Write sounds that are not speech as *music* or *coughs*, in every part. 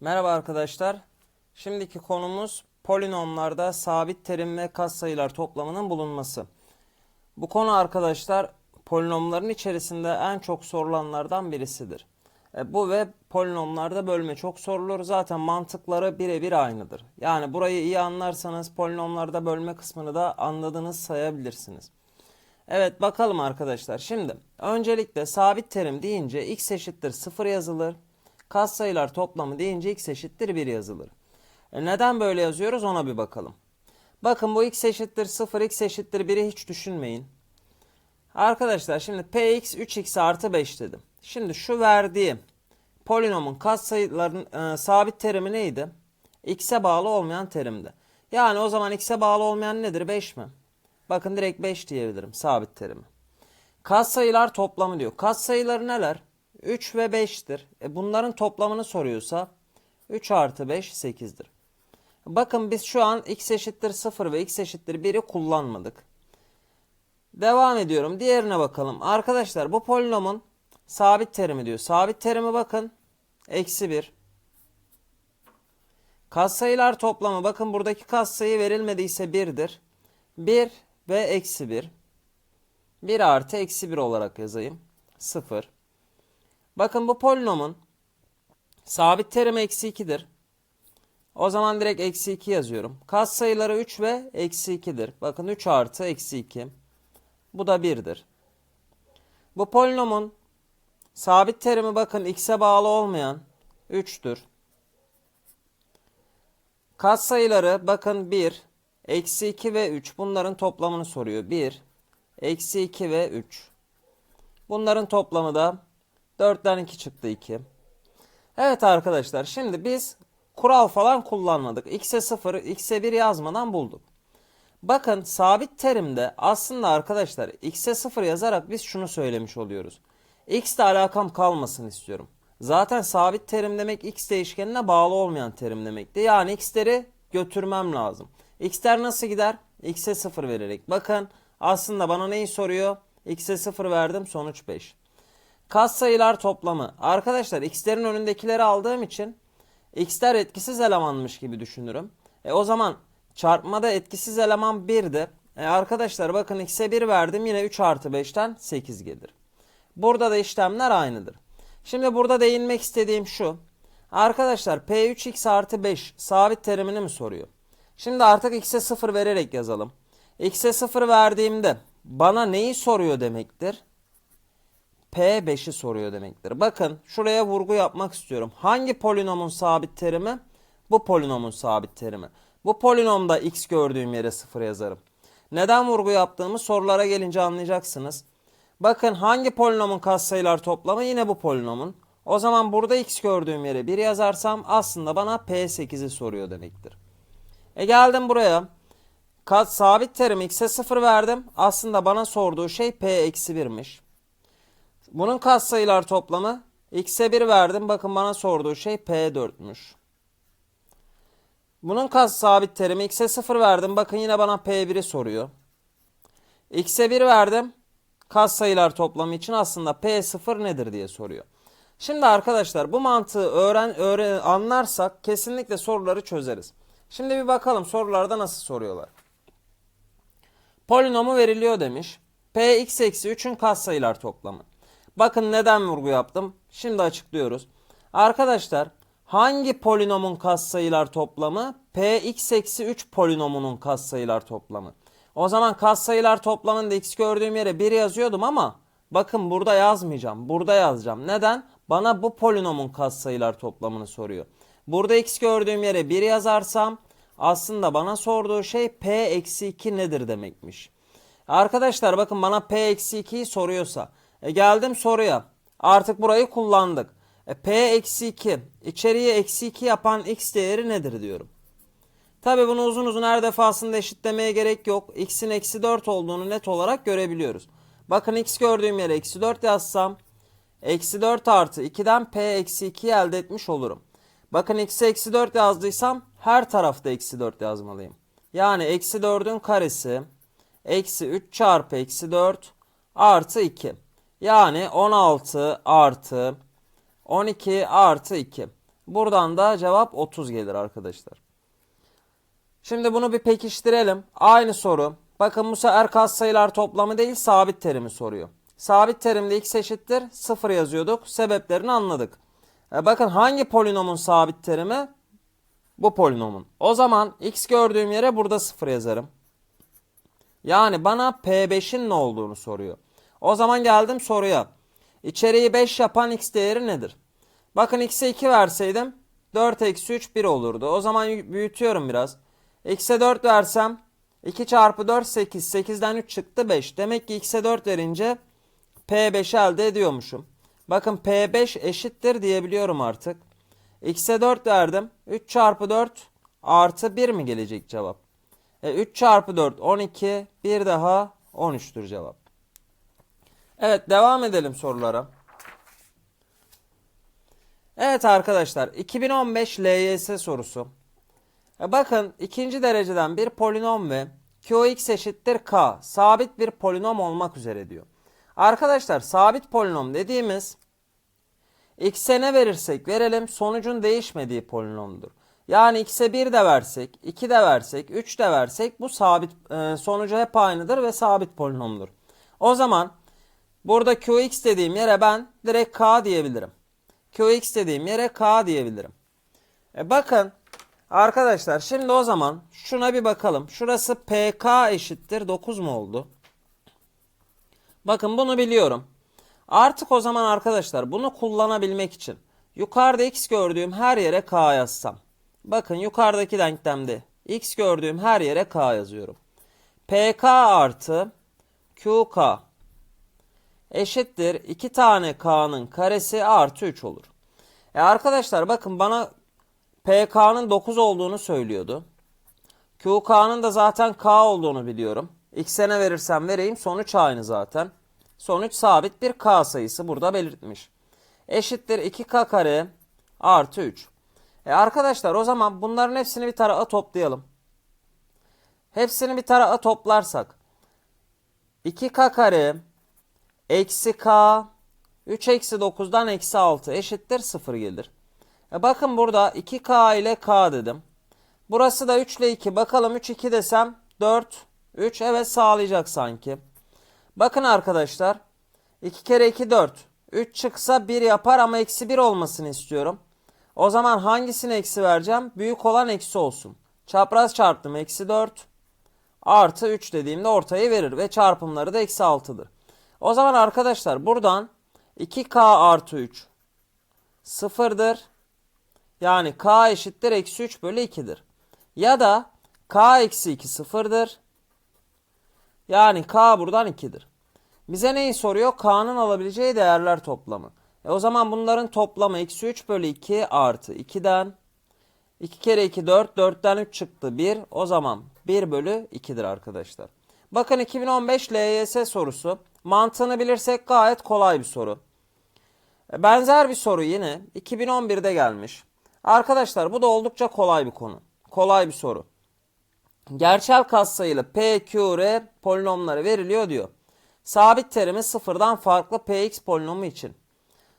Merhaba arkadaşlar. Şimdiki konumuz polinomlarda sabit terim ve katsayılar toplamının bulunması. Bu konu arkadaşlar polinomların içerisinde en çok sorulanlardan birisidir. E, bu ve polinomlarda bölme çok sorulur. Zaten mantıkları birebir aynıdır. Yani burayı iyi anlarsanız polinomlarda bölme kısmını da anladınız sayabilirsiniz. Evet bakalım arkadaşlar. Şimdi öncelikle sabit terim deyince x eşittir 0 yazılır. Katsayılar toplamı deyince x eşittir 1 yazılır. E neden böyle yazıyoruz ona bir bakalım. Bakın bu x eşittir 0, x eşittir 1'i hiç düşünmeyin. Arkadaşlar şimdi px 3x artı 5 dedim. Şimdi şu verdiği polinomun katsayıların e, sabit terimi neydi? x'e bağlı olmayan terimdi. Yani o zaman x'e bağlı olmayan nedir? 5 mi? Bakın direkt 5 diyebilirim sabit terimi. Katsayılar toplamı diyor. Katsayıları neler? 3 ve 5'tir. E bunların toplamını soruyorsa 3 artı 5 8'dir. Bakın biz şu an x eşittir 0 ve x eşittir 1'i kullanmadık. Devam ediyorum. Diğerine bakalım. Arkadaşlar bu polinomun sabit terimi diyor. Sabit terimi bakın. Eksi 1. Katsayılar toplamı. Bakın buradaki katsayı verilmediyse 1'dir. 1 ve eksi 1. 1 artı eksi 1 olarak yazayım. 0. Bakın bu polinomun sabit terimi eksi 2'dir. O zaman direkt eksi 2 yazıyorum. Katsayıları 3 ve eksi 2'dir. Bakın 3 artı eksi 2. Bu da 1'dir. Bu polinomun sabit terimi bakın x'e bağlı olmayan 3'tür. Katsayıları bakın 1, eksi 2 ve 3. Bunların toplamını soruyor. 1, eksi 2 ve 3. Bunların toplamı da 4'ten 2 çıktı 2. Evet arkadaşlar şimdi biz kural falan kullanmadık. x'e 0, x'e 1 yazmadan bulduk. Bakın sabit terimde aslında arkadaşlar x'e 0 yazarak biz şunu söylemiş oluyoruz. x ile alakam kalmasın istiyorum. Zaten sabit terim demek x değişkenine bağlı olmayan terim demekti. Yani x'leri götürmem lazım. x'ler nasıl gider? x'e 0 vererek. Bakın aslında bana neyi soruyor? x'e 0 verdim sonuç 5. Katsayılar toplamı. Arkadaşlar x'lerin önündekileri aldığım için x'ler etkisiz elemanmış gibi düşünürüm. E o zaman çarpmada etkisiz eleman 1'di. E arkadaşlar bakın x'e 1 verdim yine 3 artı 5'ten 8 gelir. Burada da işlemler aynıdır. Şimdi burada değinmek istediğim şu. Arkadaşlar P3x artı 5 sabit terimini mi soruyor? Şimdi artık x'e 0 vererek yazalım. x'e 0 verdiğimde bana neyi soruyor demektir? P5'i soruyor demektir. Bakın şuraya vurgu yapmak istiyorum. Hangi polinomun sabit terimi? Bu polinomun sabit terimi. Bu polinomda x gördüğüm yere 0 yazarım. Neden vurgu yaptığımı sorulara gelince anlayacaksınız. Bakın hangi polinomun katsayılar toplamı? Yine bu polinomun. O zaman burada x gördüğüm yere 1 yazarsam aslında bana P8'i soruyor demektir. E geldim buraya. Kat sabit terim x'e 0 verdim. Aslında bana sorduğu şey P-1'miş. Bunun katsayılar toplamı x'e 1 verdim. Bakın bana sorduğu şey P4'müş. Bunun kas sabit terimi x'e 0 verdim. Bakın yine bana P1'i soruyor. x'e 1 verdim. Kas sayılar toplamı için aslında P0 nedir diye soruyor. Şimdi arkadaşlar bu mantığı öğren, öğren anlarsak kesinlikle soruları çözeriz. Şimdi bir bakalım sorularda nasıl soruyorlar. Polinomu veriliyor demiş. Px eksi 3'ün katsayılar toplamı. Bakın neden vurgu yaptım. Şimdi açıklıyoruz. Arkadaşlar hangi polinomun katsayılar toplamı? Px eksi 3 polinomunun katsayılar toplamı. O zaman katsayılar toplamında x gördüğüm yere 1 yazıyordum ama bakın burada yazmayacağım. Burada yazacağım. Neden? Bana bu polinomun katsayılar toplamını soruyor. Burada x gördüğüm yere 1 yazarsam aslında bana sorduğu şey p eksi 2 nedir demekmiş. Arkadaşlar bakın bana p eksi 2'yi soruyorsa e geldim soruya. Artık burayı kullandık. E, p eksi 2 içeriye eksi 2 yapan x değeri nedir diyorum. Tabi bunu uzun uzun her defasında eşitlemeye gerek yok. x'in eksi 4 olduğunu net olarak görebiliyoruz. Bakın x gördüğüm yere eksi 4 yazsam eksi 4 artı 2'den p eksi 2'yi elde etmiş olurum. Bakın x'e eksi 4 yazdıysam her tarafta eksi 4 yazmalıyım. Yani eksi 4'ün karesi eksi 3 çarpı eksi 4 artı 2. Yani 16 artı 12 artı 2. Buradan da cevap 30 gelir arkadaşlar. Şimdi bunu bir pekiştirelim. Aynı soru. Bakın bu sefer katsayılar toplamı değil sabit terimi soruyor. Sabit terimde x eşittir 0 yazıyorduk. Sebeplerini anladık. E bakın hangi polinomun sabit terimi? Bu polinomun. O zaman x gördüğüm yere burada 0 yazarım. Yani bana P5'in ne olduğunu soruyor. O zaman geldim soruya. İçeriği 5 yapan x değeri nedir? Bakın x'e 2 verseydim 4 eksi 3 1 olurdu. O zaman büyütüyorum biraz. x'e 4 versem 2 çarpı 4 8. 8'den 3 çıktı 5. Demek ki x'e 4 verince P5 elde ediyormuşum. Bakın P5 eşittir diyebiliyorum artık. X'e 4 verdim. 3 çarpı 4 artı 1 mi gelecek cevap? E, 3 çarpı 4 12. Bir daha 13'tür cevap. Evet devam edelim sorulara. Evet arkadaşlar 2015 LYS sorusu. E bakın ikinci dereceden bir polinom ve Qx eşittir K sabit bir polinom olmak üzere diyor. Arkadaşlar sabit polinom dediğimiz x'e ne verirsek verelim sonucun değişmediği polinomdur. Yani x'e 1 de versek, 2 de versek, 3 de versek bu sabit e, sonucu hep aynıdır ve sabit polinomdur. O zaman burada qx dediğim yere ben direkt k diyebilirim. qx dediğim yere k diyebilirim. E bakın arkadaşlar şimdi o zaman şuna bir bakalım. Şurası pk eşittir 9 mu oldu? Bakın bunu biliyorum. Artık o zaman arkadaşlar bunu kullanabilmek için yukarıda x gördüğüm her yere k yazsam. Bakın yukarıdaki denklemde x gördüğüm her yere k yazıyorum. pk artı qk eşittir 2 tane k'nın karesi artı 3 olur. E arkadaşlar bakın bana pk'nın 9 olduğunu söylüyordu. qk'nın da zaten k olduğunu biliyorum. x'e ne verirsem vereyim sonuç aynı zaten. Sonuç sabit bir k sayısı burada belirtmiş. Eşittir 2k kare artı 3. E arkadaşlar o zaman bunların hepsini bir tarafa toplayalım. Hepsini bir tarafa toplarsak 2k kare eksi k 3 eksi 9'dan eksi 6 eşittir 0 gelir. E bakın burada 2k ile k dedim. Burası da 3 ile 2. Bakalım 3 2 desem 4 3 evet sağlayacak sanki. Bakın arkadaşlar 2 kere 2 4. 3 çıksa 1 yapar ama eksi 1 olmasını istiyorum. O zaman hangisini eksi vereceğim? Büyük olan eksi olsun. Çapraz çarptım eksi 4 artı 3 dediğimde ortayı verir ve çarpımları da eksi 6'dır. O zaman arkadaşlar buradan 2k artı 3 sıfırdır. Yani k eşittir eksi 3 bölü 2'dir. Ya da k eksi 2 sıfırdır. Yani k buradan 2'dir. Bize neyi soruyor? K'nın alabileceği değerler toplamı. E o zaman bunların toplamı eksi 3 bölü 2 artı 2'den 2 kere 2 4 4'ten 3 çıktı 1. O zaman 1 bölü 2'dir arkadaşlar. Bakın 2015 LYS sorusu. Mantığını bilirsek gayet kolay bir soru. E, benzer bir soru yine 2011'de gelmiş. Arkadaşlar bu da oldukça kolay bir konu. Kolay bir soru. Gerçel katsayılı P, Q, R polinomları veriliyor diyor. Sabit terimi sıfırdan farklı Px polinomu için.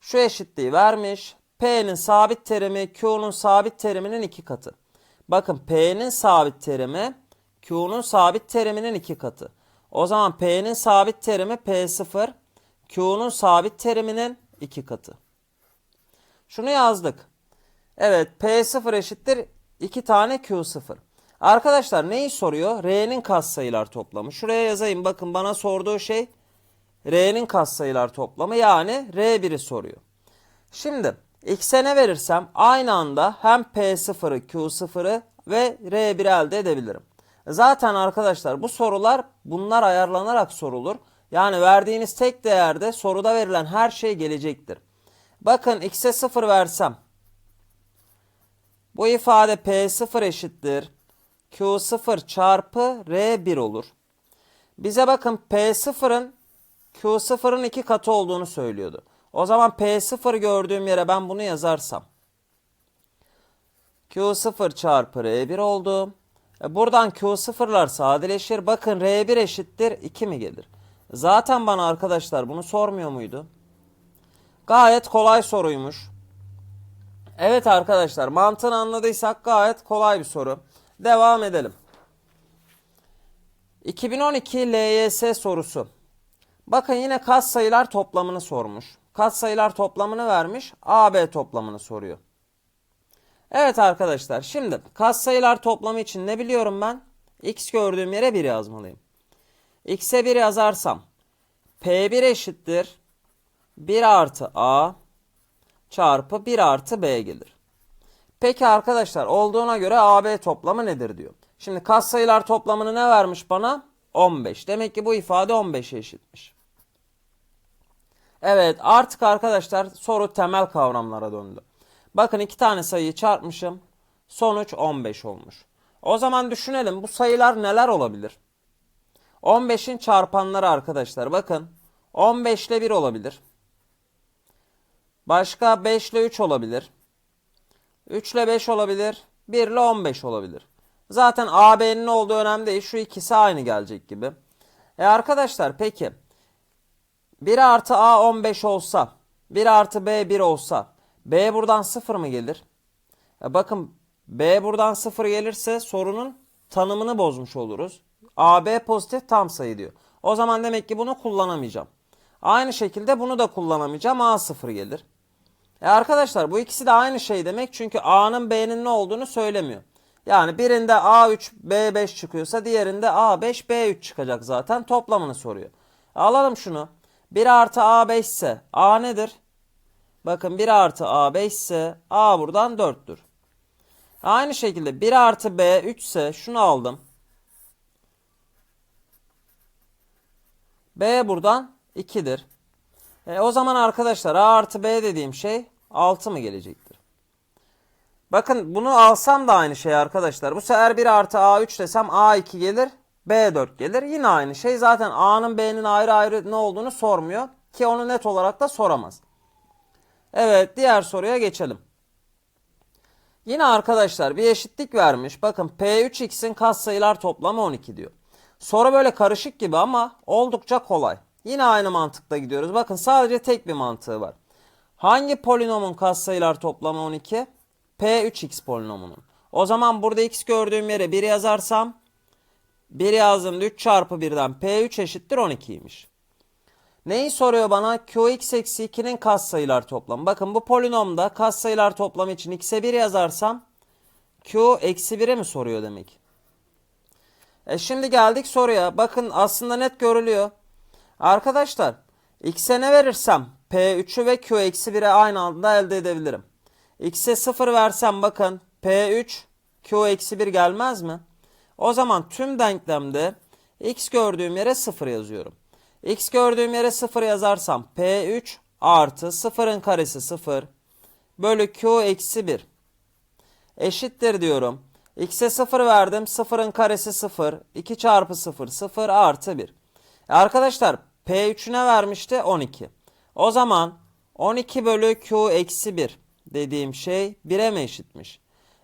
Şu eşitliği vermiş. P'nin sabit terimi Q'nun sabit teriminin iki katı. Bakın P'nin sabit terimi Q'nun sabit teriminin iki katı. O zaman P'nin sabit terimi P0, Q'nun sabit teriminin iki katı. Şunu yazdık. Evet P0 eşittir 2 tane Q0. Arkadaşlar neyi soruyor? R'nin katsayılar toplamı. Şuraya yazayım. Bakın bana sorduğu şey R'nin katsayılar toplamı yani R1'i soruyor. Şimdi x'e verirsem aynı anda hem P0'ı, Q0'ı ve R1'i elde edebilirim. Zaten arkadaşlar bu sorular bunlar ayarlanarak sorulur. Yani verdiğiniz tek değerde soruda verilen her şey gelecektir. Bakın x'e 0 versem bu ifade P0 eşittir Q0 çarpı R1 olur. Bize bakın P0'ın Q0'ın iki katı olduğunu söylüyordu. O zaman P0 gördüğüm yere ben bunu yazarsam. Q0 çarpı R1 oldu. E buradan Q0'lar sadeleşir. Bakın R1 eşittir 2 mi gelir? Zaten bana arkadaşlar bunu sormuyor muydu? Gayet kolay soruymuş. Evet arkadaşlar mantığını anladıysak gayet kolay bir soru. Devam edelim. 2012 LYS sorusu. Bakın yine katsayılar toplamını sormuş. Katsayılar toplamını vermiş. AB toplamını soruyor. Evet arkadaşlar şimdi katsayılar toplamı için ne biliyorum ben? X gördüğüm yere 1 yazmalıyım. X'e 1 yazarsam P1 eşittir 1 artı A çarpı 1 artı B gelir. Peki arkadaşlar olduğuna göre AB toplamı nedir diyor. Şimdi katsayılar toplamını ne vermiş bana? 15. Demek ki bu ifade 15'e eşitmiş. Evet artık arkadaşlar soru temel kavramlara döndü. Bakın iki tane sayıyı çarpmışım. Sonuç 15 olmuş. O zaman düşünelim bu sayılar neler olabilir? 15'in çarpanları arkadaşlar bakın 15 ile 1 olabilir. Başka 5 ile 3 olabilir. 3 ile 5 olabilir. 1 ile 15 olabilir. Zaten AB'nin olduğu önemli değil. Şu ikisi aynı gelecek gibi. E arkadaşlar peki 1 artı A 15 olsa 1 artı B 1 olsa B buradan 0 mı gelir? E bakın B buradan 0 gelirse sorunun tanımını bozmuş oluruz. AB pozitif tam sayı diyor. O zaman demek ki bunu kullanamayacağım. Aynı şekilde bunu da kullanamayacağım. A 0 gelir. E arkadaşlar bu ikisi de aynı şey demek. Çünkü A'nın B'nin ne olduğunu söylemiyor. Yani birinde A3 B5 çıkıyorsa diğerinde A5 B3 çıkacak zaten. Toplamını soruyor. Alalım şunu. 1 artı A5 ise A nedir? Bakın 1 artı A5 ise A buradan 4'tür. Aynı şekilde 1 artı B 3 ise şunu aldım. B buradan 2'dir. E, o zaman arkadaşlar A artı B dediğim şey 6 mı gelecektir? Bakın bunu alsam da aynı şey arkadaşlar. Bu sefer 1 artı A3 desem A2 gelir. B4 gelir. Yine aynı şey. Zaten A'nın B'nin ayrı ayrı ne olduğunu sormuyor. Ki onu net olarak da soramaz. Evet diğer soruya geçelim. Yine arkadaşlar bir eşitlik vermiş. Bakın P3x'in katsayılar toplamı 12 diyor. Soru böyle karışık gibi ama oldukça kolay. Yine aynı mantıkla gidiyoruz. Bakın sadece tek bir mantığı var. Hangi polinomun katsayılar toplamı 12? P3x polinomunun. O zaman burada x gördüğüm yere 1 yazarsam 1 yazdım 3 çarpı 1'den P3 eşittir 12'ymiş. Neyi soruyor bana? Qx eksi 2'nin katsayılar toplamı. Bakın bu polinomda katsayılar toplamı için x'e 1 yazarsam Q eksi 1'e mi soruyor demek? E şimdi geldik soruya. Bakın aslında net görülüyor. Arkadaşlar x'e ne verirsem P3'ü ve Q eksi 1'e aynı anda elde edebilirim. X'e 0 versem bakın P3 Q eksi 1 gelmez mi? O zaman tüm denklemde x gördüğüm yere 0 yazıyorum. X gördüğüm yere 0 yazarsam P3 artı 0'ın karesi 0 bölü Q eksi 1 eşittir diyorum. X'e 0 verdim. 0'ın karesi 0. 2 çarpı 0 0 artı 1. E arkadaşlar P3'üne vermişti 12. O zaman 12 bölü Q eksi 1 dediğim şey 1'e mi eşitmiş?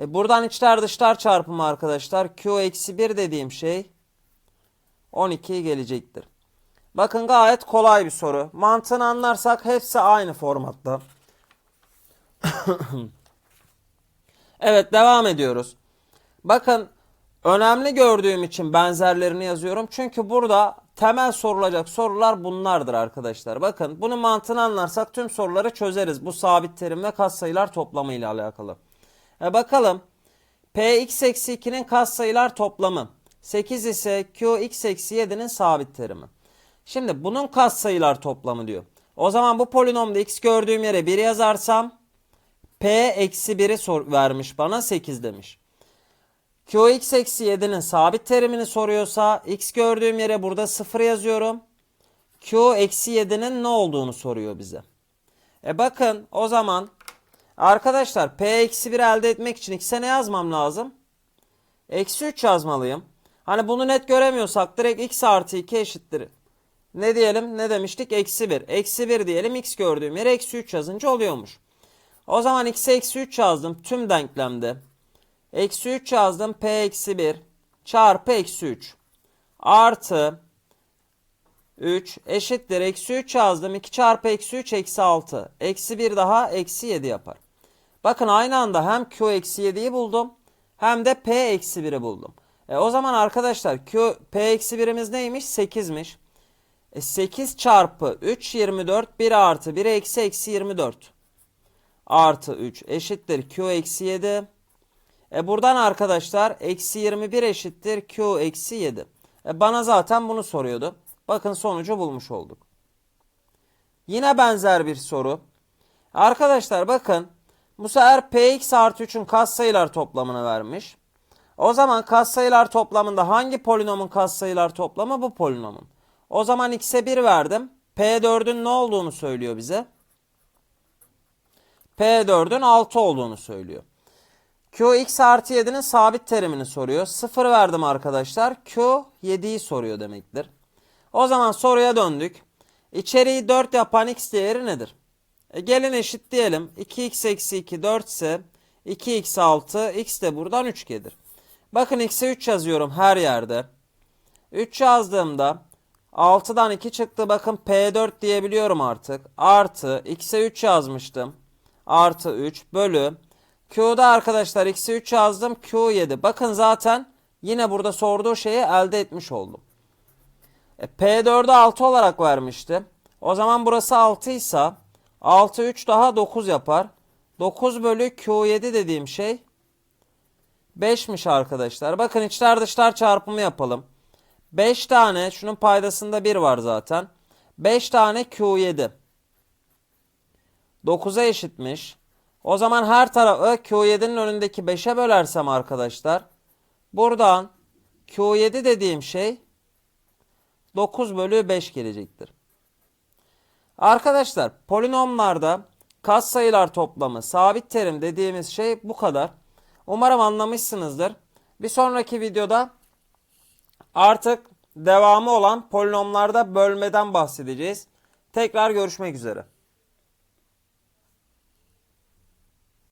E buradan içler dışlar çarpımı arkadaşlar. Q eksi 1 dediğim şey 12 gelecektir. Bakın gayet kolay bir soru. Mantığını anlarsak hepsi aynı formatta. *coughs* evet devam ediyoruz. Bakın önemli gördüğüm için benzerlerini yazıyorum. Çünkü burada temel sorulacak sorular bunlardır arkadaşlar. Bakın bunun mantığını anlarsak tüm soruları çözeriz. Bu sabit terim ve katsayılar toplamı ile alakalı. E bakalım. Px eksi 2'nin katsayılar toplamı. 8 ise Qx eksi 7'nin sabit terimi. Şimdi bunun katsayılar toplamı diyor. O zaman bu polinomda x gördüğüm yere 1 yazarsam P eksi 1'i sor vermiş bana 8 demiş. Qx eksi 7'nin sabit terimini soruyorsa x gördüğüm yere burada 0 yazıyorum. Q eksi 7'nin ne olduğunu soruyor bize. E bakın o zaman arkadaşlar P eksi 1 elde etmek için x'e ne yazmam lazım? Eksi 3 yazmalıyım. Hani bunu net göremiyorsak direkt x artı 2 eşittir. Ne diyelim ne demiştik? Eksi 1. Eksi 1 diyelim x gördüğüm yere eksi 3 yazınca oluyormuş. O zaman x'e eksi 3 yazdım tüm denklemde. Eksi 3 yazdım. P eksi 1 çarpı eksi 3 artı 3 eşittir. Eksi 3 yazdım. 2 çarpı eksi 3 eksi 6. Eksi 1 daha eksi 7 yapar. Bakın aynı anda hem Q eksi 7'yi buldum hem de P eksi 1'i buldum. E, o zaman arkadaşlar Q, P eksi 1'imiz neymiş? 8'miş. E, 8 çarpı 3 24 1 artı 1 eksi eksi 24 artı 3 eşittir Q eksi 7. E buradan arkadaşlar eksi 21 eşittir Q eksi 7. E bana zaten bunu soruyordu. Bakın sonucu bulmuş olduk. Yine benzer bir soru. Arkadaşlar bakın bu sefer px artı 3'ün katsayılar toplamını vermiş. O zaman katsayılar toplamında hangi polinomun katsayılar toplamı bu polinomun. O zaman x'e 1 verdim. P4'ün ne olduğunu söylüyor bize. P4'ün 6 olduğunu söylüyor. Q x artı 7'nin sabit terimini soruyor. 0 verdim arkadaşlar. Q 7'yi soruyor demektir. O zaman soruya döndük. İçeriği 4 yapan x değeri nedir? E gelin eşitleyelim. 2x eksi 2 4 ise 2x 6 x de buradan 3 gelir. Bakın x'e 3 yazıyorum her yerde. 3 yazdığımda 6'dan 2 çıktı. Bakın P4 diyebiliyorum artık. Artı x'e 3 yazmıştım. Artı 3 bölü. Q'da arkadaşlar x'e 3 yazdım. Q 7. Bakın zaten yine burada sorduğu şeyi elde etmiş oldum. E, P4'ü 6 olarak vermişti. O zaman burası 6 ise 6 3 daha 9 yapar. 9 bölü Q7 dediğim şey 5'miş arkadaşlar. Bakın içler dışlar çarpımı yapalım. 5 tane şunun paydasında 1 var zaten. 5 tane Q7. 9'a eşitmiş. O zaman her tarafı Q7'nin önündeki 5'e bölersem arkadaşlar. Buradan Q7 dediğim şey 9 bölü 5 gelecektir. Arkadaşlar polinomlarda katsayılar toplamı sabit terim dediğimiz şey bu kadar. Umarım anlamışsınızdır. Bir sonraki videoda artık devamı olan polinomlarda bölmeden bahsedeceğiz. Tekrar görüşmek üzere.